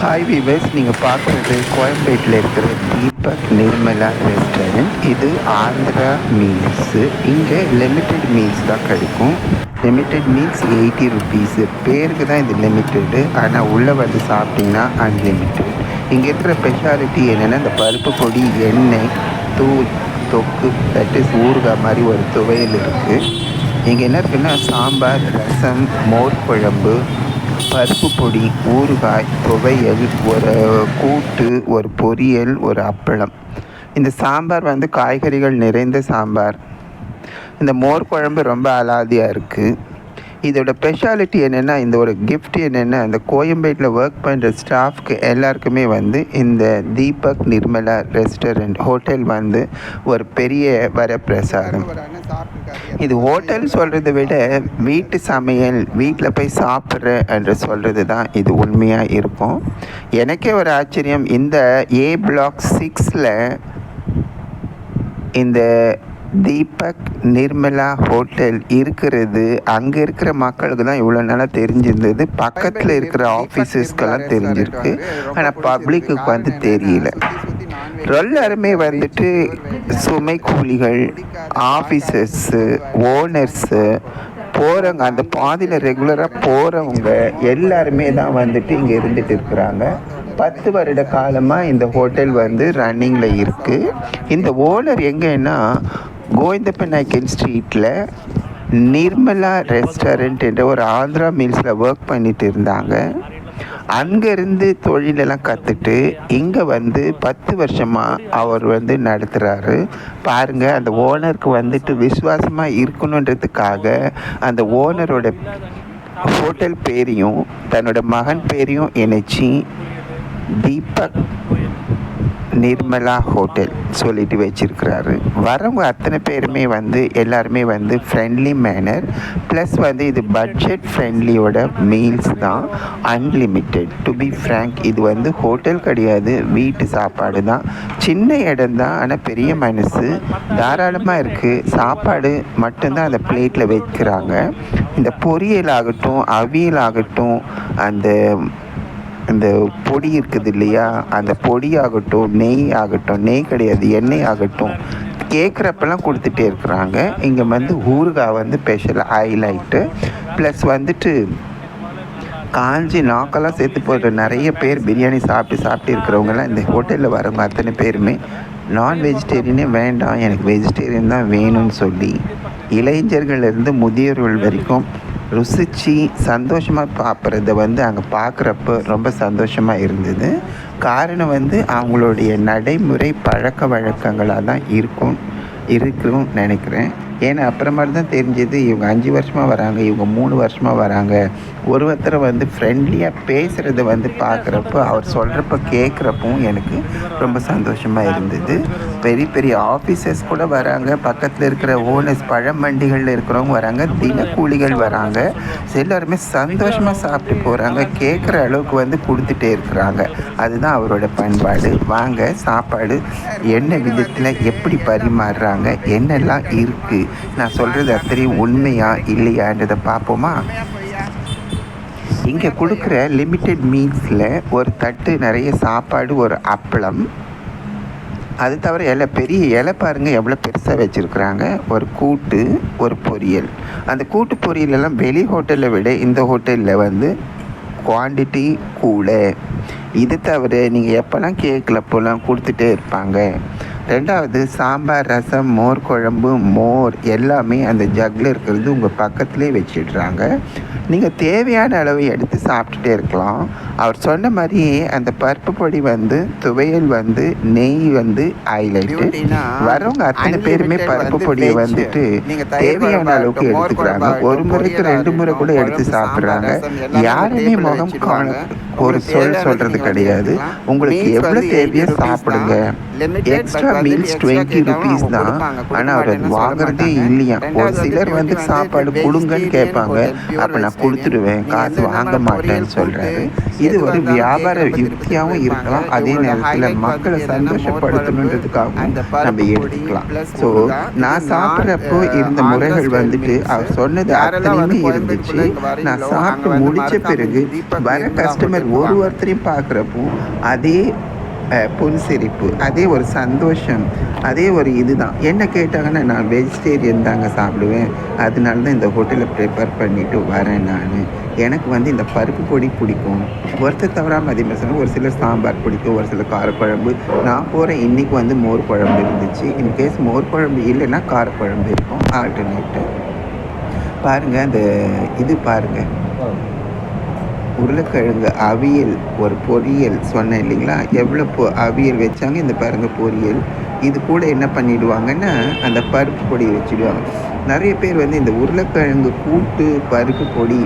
Hi viewers நீங்கள் பார்க்குறது கோயம்பேட்டில் இருக்கிற தீபக் நிர்மலா ரெஸ்டாரண்ட் இது ஆந்திரா மீல்ஸு இங்கே லிமிட்டெட் மீல்ஸ் தான் கிடைக்கும். லிமிட்டெட் மீல்ஸ் எயிட்டி ருபீஸு பேருக்கு தான் இது லிமிட்டெடு ஆனால் உள்ளே வந்து சாப்பிட்டிங்கன்னா அன்லிமிட்டெட் இங்கே இருக்கிற ஸ்பெஷாலிட்டி என்னென்னா இந்த பருப்பு பொடி எண்ணெய் தூள் தொக்கு தட்டு ஊறுகாய் மாதிரி ஒரு துவையல் இருக்குது இங்கே என்ன இருக்குன்னா சாம்பார் ரசம் மோர் குழம்பு பருப்பு பொடி ஊறுகாய் துவையல் ஒரு கூட்டு ஒரு பொரியல் ஒரு அப்பளம். இந்த சாம்பார் வந்து காய்கறிகள் நிறைந்த சாம்பார். இந்த மோர் குழம்பு ரொம்ப அலாதியாக இருக்குது இதோட ஸ்பெஷாலிட்டி என்னென்னா இந்த ஒரு கிஃப்ட் என்னென்னா இந்த கோயம்பேட்டில் ஒர்க் பண்ணுற ஸ்டாஃப்க்கு எல்லாருக்குமே வந்து இந்த தீபக் நிர்மலா ரெஸ்டாரண்ட் ஹோட்டல் வந்து ஒரு பெரிய வரப்பிரசாரம். இது ஹோட்டல் சொல்கிறத விட வீட்டு சமையல் வீட்டில் போய் சாப்பிட்ற என்று சொல்கிறது தான் இது உண்மையாக இருக்கும். எனக்கே ஒரு ஆச்சரியம் இந்த ஏ பிளாக் சிக்ஸில் இந்த தீபக் நிர்மலா ஹோட்டல் இருக்கிறது. அங்கே இருக்கிற மக்களுக்கு தான் இவ்வளோ நாளாக தெரிஞ்சிருந்தது. பக்கத்தில் இருக்கிற ஆஃபீஸஸ்க்கெல்லாம் தெரிஞ்சிருக்கு. ஆனால் பப்ளிக்கு வந்து தெரியல. எல்லாருமே வந்துட்டு சுமை கூலிகள் ஆஃபீஸர்ஸு ஓனர்ஸு போகிறவங்க அந்த பாதையில் ரெகுலராக போகிறவங்க எல்லாருமே தான் வந்துட்டு இங்கே இருந்துட்டு இருக்கிறாங்க. பத்து வருட காலமாக இந்த ஹோட்டல் வந்து ரன்னிங்கில் இருக்குது இந்த ஓனர் எங்கன்னா கோவிந்தப்பநாயக்கன் ஸ்ட்ரீட்டில் நிர்மலா ரெஸ்டாரண்ட் என்ற ஒரு ஆந்திரா மீல்ஸில் ஒர்க் பண்ணிட்டு இருந்தாங்க. அங்கேருந்து தொழிலெல்லாம் கற்றுட்டு இங்கே வந்து பத்து வருஷமாக அவர் வந்து நடத்துகிறாரு பாருங்கள் அந்த ஓனருக்கு வந்துட்டு விசுவாசமாக இருக்கணுன்றதுக்காக அந்த ஓனரோட ஹோட்டல் பேரையும் தன்னோட மகன் பேரையும் இணைச்சி தீபக் நிர்மலா ஹோட்டல் சொல்லிட்டு வச்சிருக்கிறாரு. வரவங்க அத்தனை பேருமே வந்து எல்லாருமே வந்து ஃப்ரெண்ட்லி மேனர் ப்ளஸ் வந்து இது பட்ஜெட் ஃப்ரெண்ட்லியோட மீல்ஸ் தான். அன்லிமிட்டெட் டு பி ஃப்ரேங்க் இது வந்து ஹோட்டல் கிடையாது வீட்டு சாப்பாடு தான். சின்ன இடம் தான் ஆனால் பெரிய மனசு. தாராளமாக இருக்குது சாப்பாடு மட்டும்தான் அந்த பிளேட்டில் வைக்கிறாங்க. இந்த பொரியல் ஆகட்டும் அவியல் ஆகட்டும் அந்த இந்த பொடி இருக்குது இல்லையா? அந்த பொடி ஆகட்டும் நெய் ஆகட்டும் நெய் கிடையாது எண்ணெய் ஆகட்டும் கேட்குறப்பெல்லாம் கொடுத்துட்டே இருக்கிறாங்க. இங்கே வந்து ஊறுகாய் வந்து ஸ்பெஷல் ஹைலைட்டு ப்ளஸ் வந்துட்டு காஞ்சி நாக்கெல்லாம் சேர்த்து போடுற நிறைய பேர் பிரியாணி சாப்பிட்டு சாப்பிட்டு இருக்கிறவங்கலாம் இந்த ஹோட்டலில் வரவங்க அத்தனை பேருமே நான் வெஜிடேரியனே வேண்டாம் எனக்கு வெஜிடேரியன் தான் வேணும்னு சொல்லி இளைஞர்கள்லேருந்து முதியோர்கள் வரைக்கும் ருசித்து சந்தோஷமாக பார்க்குறத வந்து அங்கே பார்க்குறப்ப ரொம்ப சந்தோஷமாக இருந்தது. காரணம் வந்து அவங்களுடைய நடைமுறை பழக்க வழக்கங்களாக தான் இருக்கும் இருக்கும் நினைக்கிறேன். ஏன்னா அப்புறமா தான் தெரிஞ்சது. இவங்க அஞ்சு வருஷமாக வராங்க இவங்க மூணு வருஷமாக வராங்க. ஒரு ஒருத்தரை வந்து ஃப்ரெண்ட்லியாக பேசுகிறத வந்து பார்க்குறப்ப அவர் சொல்கிறப்ப கேட்குறப்பவும் எனக்கு ரொம்ப சந்தோஷமாக இருந்தது. பெரிய பெரிய ஆஃபீஸர்ஸ் கூட வராங்க. பக்கத்தில் இருக்கிற ஓனர்ஸ் பழமண்டிகளில் இருக்கிறவங்க வராங்க தினக்கூலிகள் வராங்க. எல்லாருமே சந்தோஷமாக சாப்பிட்டு போகிறாங்க கேட்குற அளவுக்கு வந்து கொடுத்துட்டே இருக்கிறாங்க. அதுதான் அவரோட பண்பாடு. வாங்க சாப்பாடு என்ன விதத்தில் எப்படி பரிமாறுறாங்க என்னெல்லாம் இருக்குது நான் சொல்கிறது அத்தனை உண்மையா இல்லையான்றதை பார்ப்போமா? இங்கே கொடுக்குற லிமிட்டெட் மீல்ஸில் ஒரு தட்டு நிறைய சாப்பாடு ஒரு அப்பளம். அது தவிர இலை பெரிய இலை பாருங்கள் எவ்வளோ பெருசாக வச்சுருக்குறாங்க. ஒரு கூட்டு ஒரு பொரியல். அந்த கூட்டு பொரியலெல்லாம் வெளி ஹோட்டலை விட இந்த ஹோட்டலில் வந்து குவான்டிட்டி கூட. இது தவிர நீங்கள் எப்போல்லாம் கேக்கில் அப்போல்லாம் கொடுத்துட்டே இருப்பாங்க. ரெண்டாவது சாம்பார் ரசம் மோர் குழம்பு மோர் எல்லாமே அந்த ஜக்கில் இருக்கிறது உங்கள் பக்கத்துலேயே வச்சிடுறாங்க. நீங்கள் தேவையான அளவு எடுத்து சாப்பிட்டுட்டே இருக்கலாம். அவர் சொன்ன மாதிரியே அந்த பருப்பு பொடி வந்து துவையல் வந்து நெய் வந்து ஹைலைட்டு வரவங்க அத்தனை பேருமே பருப்பு பொடியை வந்துட்டு தேவையான அளவுக்கு எடுத்துக்கிறாங்க. ஒரு முறைக்கு ரெண்டு முறை கூட எடுத்து சாப்பிட்றாங்க. யாருமே முகம் காண ஒரு சொல் சொல்கிறது கிடையாது. உங்களுக்கு எவ்வளோ தேவையோ சாப்பிடுங்க. எக்ஸ்ட்ரா மீல்ஸ் டுவெண்ட்டி ருபீஸ் தான். ஆனால் அவர் அது வாங்குறதே இல்லையா? ஒரு சிலர் வந்து சாப்பாடு கொடுங்கன்னு கேட்பாங்க. அப்போ நான் கொடுத்துடுவேன். காசு வாங்க மாட்டேன்னு சொல்கிறாரு இது ஒரு வியாபார யுக்தியாகவும் இருக்கலாம். அதே நேரத்தில் மக்களை சந்தோஷப்படுத்தணுன்றதுக்காகவும் நம்ம எடுத்துக்கலாம் ஸோ நான் சாப்பிட்றப்போ இருந்த முறைகள் வந்துட்டு அவர் சொன்னது அத்தனையுமே இருந்துச்சு. நான் சாப்பிட்டு முடிச்ச பிறகு வர கஸ்டமர் ஒரு ஒருத்தரையும் பார்க்குறப்போ அதே புன்சிரிப்பு. அதே ஒரு சந்தோஷம். அதே ஒரு இதுதான். என்ன கேட்டாங்கன்னா நான் வெஜிடேரியன் தாங்க சாப்பிடுவேன். அதனால தான் இந்த ஹோட்டலில் ப்ரிப்பேர் பண்ணிவிட்டு வரேன் நான். எனக்கு வந்து இந்த பருப்பு பொடி பிடிக்கும். ஒருத்தர் தவறாமல் அதே மாதிரி சொன்னால் ஒரு சிலர் சாம்பார் பிடிக்கும் ஒரு சிலர் காரக்குழம்பு. நான் போகிறேன் இன்றைக்கி வந்து மோர் குழம்பு இருந்துச்சு. இன்கேஸ் மோர் குழம்பு இல்லைன்னா காரக்குழம்பு இருக்கும். ஆல்டர்னேட்டு பாருங்கள் அந்த இது பாருங்கள் உருளைக்கிழங்கு அவியல் ஒரு பொரியல் சொன்னேன் இல்லைங்களா? எவ்வளோ பொ அவியல் வச்சாங்க? இந்த பாருங்க பொரியல். இது கூட என்ன பண்ணிடுவாங்கன்னா அந்த பருப்பு பொடி வச்சுடுவாங்க. நிறைய பேர் வந்து இந்த உருளைக்கிழங்கு கூட்டு பருப்பு பொடி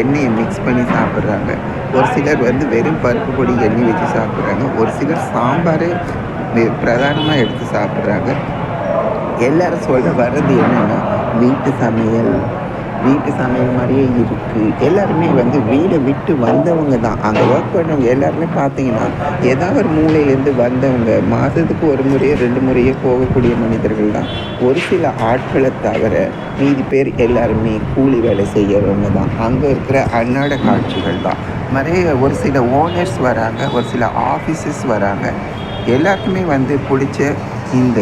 எண்ணெயை மிக்ஸ் பண்ணி சாப்பிட்றாங்க. ஒரு சிலர் வந்து வெறும் பருப்பு பொடி எண்ணெய் வச்சு சாப்பிட்றாங்க. ஒரு சிலர் சாம்பார் பிரதானமாக எடுத்து சாப்பிட்றாங்க. எல்லாரும் சொல்ல வர்றது என்னென்னா வீட்டு சமையல். வீட்டு சமையல் மாதிரியே இருக்குது எல்லாருமே வந்து வீடை விட்டு வந்தவங்க தான். அங்கே ஒர்க் பண்ணவங்க எல்லாருமே பார்த்தீங்கன்னா ஏதாவது ஒரு மூலையிலேருந்து வந்தவங்க மாதத்துக்கு ஒரு முறையோ ரெண்டு முறையோ போகக்கூடிய மனிதர்கள் தான். ஒரு சில ஆட்களை தவிர மீதி பேர் எல்லாருமே கூலி வேலை செய்கிறவங்க தான். அங்கே இருக்கிற அன்னாட காட்சிகள் தான். நிறைய ஒரு சில ஓனர்ஸ் வராங்க ஒரு சில ஆஃபீஸஸ் வராங்க. எல்லாருக்குமே வந்து பிடிச்ச இந்த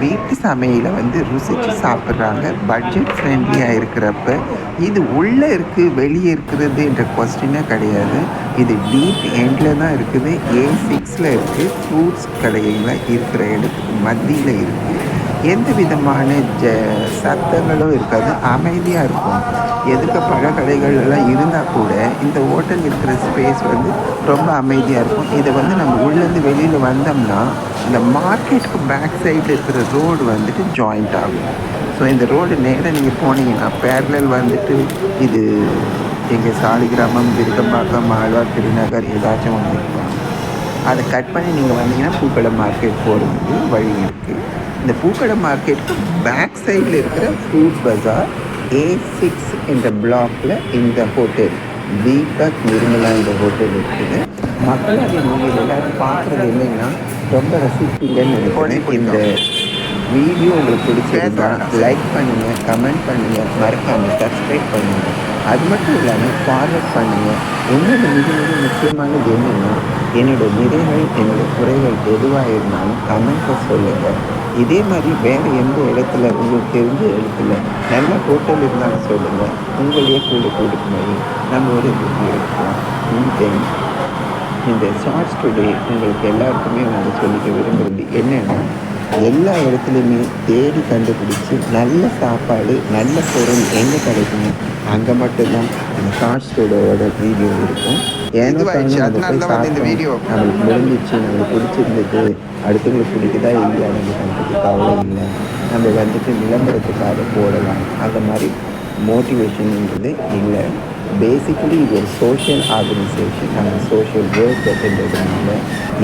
வீட்டு சமையலை வந்து ருசித்து சாப்பிட்றாங்க. பட்ஜெட் ஃப்ரெண்ட்லியாக இருக்கிறப்ப இது உள்ளே இருக்குது வெளியே இருக்கிறது என்ற கொஸ்டினே கிடையாது. இது டீப் எண்டில் தான் இருக்குது. ஏ சிக்ஸில் இருக்குது ஃப்ரூட்ஸ் கடையில் இருக்கிற இடத்துக்கு மத்தியில் இருக்குது எந்த விதமான ஜ சத்தங்களும் இருக்காது. அமைதியாக இருக்கும். எதுக்க பழக்கடைகள் எல்லாம் இருந்தால் கூட இந்த ஹோட்டல் இருக்கிற ஸ்பேஸ் வந்து ரொம்ப அமைதியாக இருக்கும். இதை வந்து நம்ம உள்ளேருந்து வெளியில் வந்தோம்னா இந்த மார்க்கெட்டுக்கு பேக் சைடில் இருக்கிற ரோடு வந்துட்டு ஜாயிண்ட் ஆகும். ஸோ இந்த ரோடு நேராக நீங்கள் போனீங்கன்னா பேரலல் வந்துட்டு இது எங்கள் சாலிகிராமம் விருகம்பாக்கம் ஆழ்வார் திருநகர் ஏதாச்சும் ஒன்று இருக்கும். அதை கட் பண்ணி நீங்கள் வந்தீங்கன்னா பூக்கடை மார்க்கெட் போகிறதுக்கு வழி இருக்குது இந்த பூக்கடை மார்க்கெட்டுக்கு பேக் சைடில் இருக்கிற ஃப்ரூட் பஜார் ஏ சிக்ஸ் என்ற பிளாக்ல இந்த ஹோட்டல் தீபக் நிர்மலா இந்த ஹோட்டல் இருக்குது. மக்கள் அதை நீங்கள் எல்லாரும் பார்க்குறது என்னன்னா ரொம்ப ரசிப்பீங்கன்னு நினைக்கிறேன். இந்த வீடியோ உங்களுக்கு பிடிச்சிருந்தா லைக் பண்ணுங்கள் கமெண்ட் பண்ணுங்கள் மறக்காமல் சப்ஸ்கிரைப் பண்ணுங்கள் அது மட்டும் இல்லாமல் ஃபார்வர்ட் பண்ணுங்கள் இன்னொரு மிக மிக முக்கியமானது என்னென்னா என்னோட நிறைகள் என்னோட குறைகள் எதுவாக இருந்தாலும் கமெண்ட்டை சொல்லுங்கள் இதே மாதிரி வேறு எந்த இடத்துல உங்களுக்கு தெரிஞ்ச இடத்துல நல்ல ஹோட்டல் இருந்தாலும் சொல்லுங்கள் உங்களையே கூட போய் நம்ம ஒரு ரிவ்யூ எடுக்கலாம் இந்த இந்த ஷார்ட்ஸ் டுடே உங்களுக்கு எல்லாருக்குமே வந்து சொல்லிக்க விரும்புகிறது என்னென்னா எல்லா இடத்துலையுமே தேடி கண்டுபிடிச்சி நல்ல சாப்பாடு நல்ல பொருள் எங்கே கிடைக்குமோ அங்கே மட்டும்தான் அந்த டுடேயோட வீடியோ இருக்கும். நம்மளுக்கு முடிஞ்சிச்சு. நம்மளுக்கு பிடிச்சிருந்தது. அடுத்தவங்களுக்கு பிடிக்குதா இல்லையா நம்மளுக்கு பற்றி கவலை இல்லை. நம்ம வந்துட்டு விளம்பரத்துக்காக போடலாம். அந்த மாதிரி மோட்டிவேஷன்ன்றது இல்லை. பேசிக்கலி இது ஒரு சோஷியல் ஆர்கனைசேஷன் அந்த சோஷியல் ஒர்க் அப்படின்றதுனால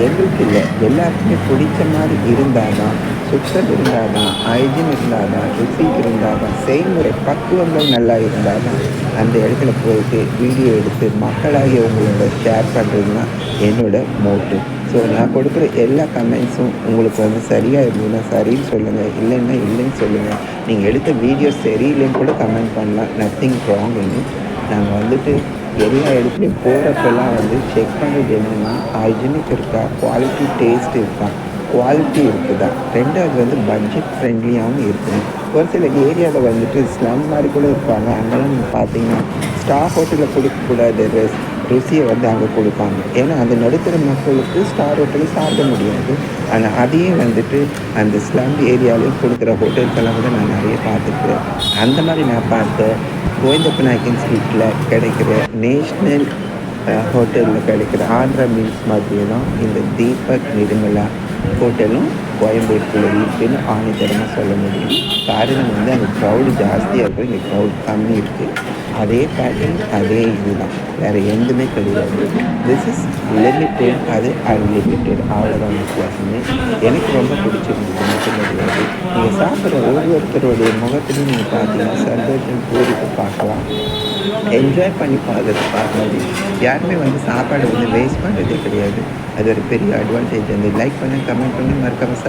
எங்களுக்கு இல்லை எல்லாருக்குமே பிடிச்ச மாதிரி இருந்தால் தான் சுத்தம் இருந்தால் தான் ஹைஜீன் இருந்தால் தான் ருசி இருந்தால் தான் செய்முறை பக்குவங்கள் நல்லா இருந்தால் தான் அந்த இடத்துல போயிட்டு வீடியோ எடுத்து மக்களாகி உங்களோட ஷேர் பண்ணுறது தான் என்னோட மோட்டிவ் ஸோ நான் கொடுக்குற எல்லா கமெண்ட்ஸும் உங்களுக்கு வந்து சரியாக இருந்ததுன்னா சரின்னு சொல்லுங்கள் இல்லைன்னா இல்லைன்னு சொல்லுங்கள் நீங்கள் எடுத்த வீடியோ சரியில்லைன்னு கூட கமெண்ட் பண்ணலாம். நத்திங் ராங் நாங்கள் வந்துட்டு எல்லா இடத்துலையும் போகிறப்பெல்லாம் வந்து செக் பண்ணுறது என்னென்னா ஹைஜினிக் இருக்கா குவாலிட்டி டேஸ்ட் இருக்கா குவாலிட்டி இருக்குதா. ரெண்டாவது வந்து பட்ஜெட் ஃப்ரெண்ட்லியாகவும் இருக்கணும். ஒரு சில ஏரியாவில் வந்துட்டு ஸ்லம் மாதிரி கூட இருப்பாங்க. அங்கெல்லாம் நீங்கள் பார்த்தீங்கன்னா ஸ்டார் ஹோட்டலில் கொடுக்கக்கூடாது ரெஸ் ருசியை வந்து அங்கே கொடுப்பாங்க. ஏன்னா அந்த நடுத்தர மக்களுக்கு ஸ்டார் ஹோட்டலில் சாப்பிட முடியாது. ஆனால் அதையே வந்துட்டு அந்த ஸ்லம் ஏரியாலையும் கொடுக்குற ஹோட்டல்ஸ் கூட நான் நிறைய பார்த்துருக்குறேன். அந்த மாதிரி நான் பார்த்த கோவிந்தப்பநாயக்கன் ஸ்ட்ரீட்டில் கிடைக்கிற நேஷ்னல் ஹோட்டலில் கிடைக்கிற ஆந்திரா மீல்ஸ் மாதிரியெல்லாம் இந்த தீபக் நிர்மலா ஹோட்டலும் கோயம்பேட்டில் இருக்குன்னு ஆணித்தரமாக சொல்ல முடியும். காரணம் வந்து அங்கே க்ரௌடு ஜாஸ்தியாக இருக்கும் இங்கே க்ரௌட் கம்மி இருக்குது அதே பேட்டர்ன் அதே இதுதான். வேறு எதுவுமே கிடையாது. திஸ் இஸ் லிமிட்டெட் அது அன்லிமிட்டெட் அவ்வளோதான் வித்தியாசமே. எனக்கு ரொம்ப பிடிச்சிருந்தது. மட்டும் கிடையாது நீங்கள் சாப்பிட்ற ஒவ்வொருத்தருடைய முகத்திலையும் நீங்கள் பார்த்தீங்கன்னா சந்தோஷம் பூரிப்பு பார்க்கலாம். என்ஜாய் பண்ணி பார்க்கறது பார்க்கலாம் யாருமே வந்து சாப்பாடு வந்து வேஸ்ட் பண்ணுறதே கிடையாது. அது ஒரு பெரிய அட்வான்டேஜ் வந்து லைக் பண்ண கமெண்ட் பண்ணி மறக்காம சார்